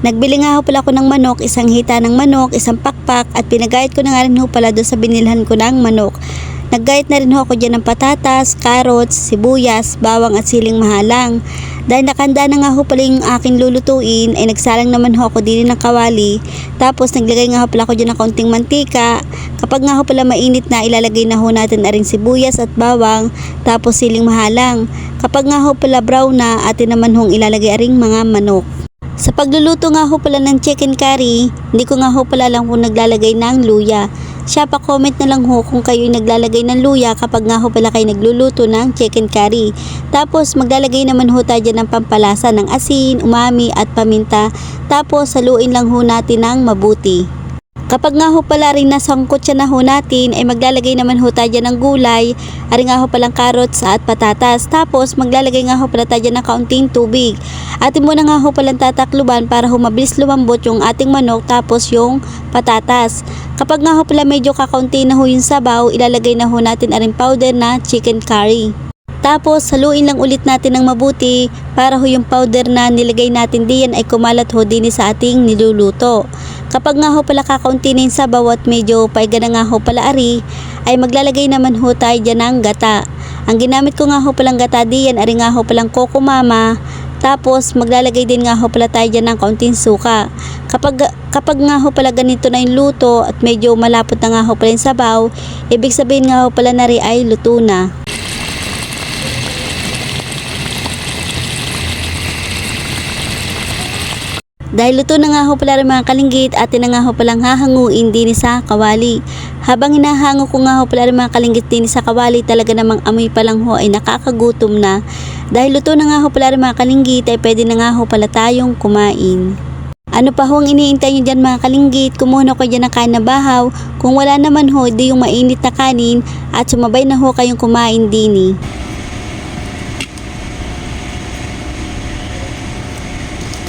Nagbili nga ho pala ako ng manok, isang hita ng manok, isang pakpak at pinagayat ko na nga rin ho pala doon sa binilhan ko ng manok. Naggayat na rin ho ako dyan ng patatas, carrots, sibuyas, bawang at siling mahalang. Dahil nakanda na nga ho pala yung aking lulutuin ay nagsalang naman ho ako din ng kawali. Tapos naglagay nga ho pala ako dyan ng kaunting mantika. Kapag nga ho pala mainit na ilalagay na ho natin na sibuyas at bawang tapos siling mahalang. Kapag nga ho pala brown na atin naman hong ilalagay aring mga manok. Sa pagluluto nga ho pala ng chicken curry, hindi ko nga ho pala lang kung naglalagay ng luya. Siya pa comment na lang ho kung kayo naglalagay ng luya kapag nga ho pala kayo nagluluto ng chicken curry. Tapos maglalagay naman ho tayo ng pampalasa ng asin, umami at paminta. Tapos saluin lang ho natin ng mabuti. Kapag nga ho pala rin nasangkot siya na ho natin, ay maglalagay naman ho tayo ng gulay, ari nga ho palang carrots at patatas. Tapos maglalagay nga ho pala tayo ng kaunting tubig. Atin muna nga ho palang tatakluban para ho mabilis lumambot yung ating manok tapos yung patatas. Kapag nga ho pala medyo kakaunti na ho yung sabaw, ilalagay na ho natin aring powder na chicken curry. Tapos, haluin lang ulit natin ng mabuti para ho yung powder na nilagay natin diyan ay kumalat ho din sa ating niluluto. Kapag nga ho pala kakaunti na yung sabaw at medyo paiga na nga ho pala ari, ay maglalagay naman ho tayo dyan ng gata. Ang ginamit ko nga ho palang gata diyan, ari nga ho palang coco mama, tapos maglalagay din nga ho pala tayo dyan ng kaunting suka. Kapag, kapag nga ho pala ganito na yung luto at medyo malapot na nga ho pala yung sabaw, ibig sabihin nga ho pala na ay luto na. Dahil luto na nga ho pala rin mga kalinggit, atin na nga ho palang hahanguin din sa kawali. Habang hinahango ko nga ho pala rin mga kalinggit din sa kawali, talaga namang amoy pa lang ho ay nakakagutom na. Dahil luto na nga ho pala rin mga kalinggit, ay pwede na nga ho pala tayong kumain. Ano pa ho ang iniintay nyo dyan mga kalinggit? Kumuha ko dyan ng kain na bahaw. Kung wala naman ho, di yung mainit na kanin at sumabay na ho kayong kumain din eh.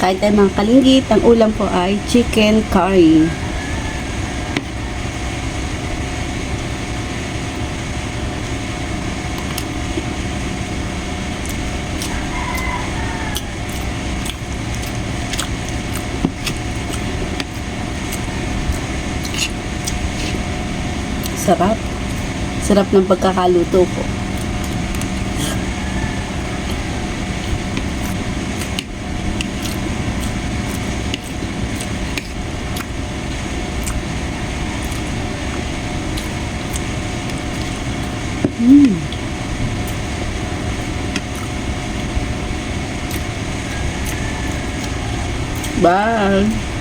Kain tayo mga kalinggit. Ang ulam po ay chicken curry. Sarap. Sarap ng pagkakaluto ko. Mm. Bye.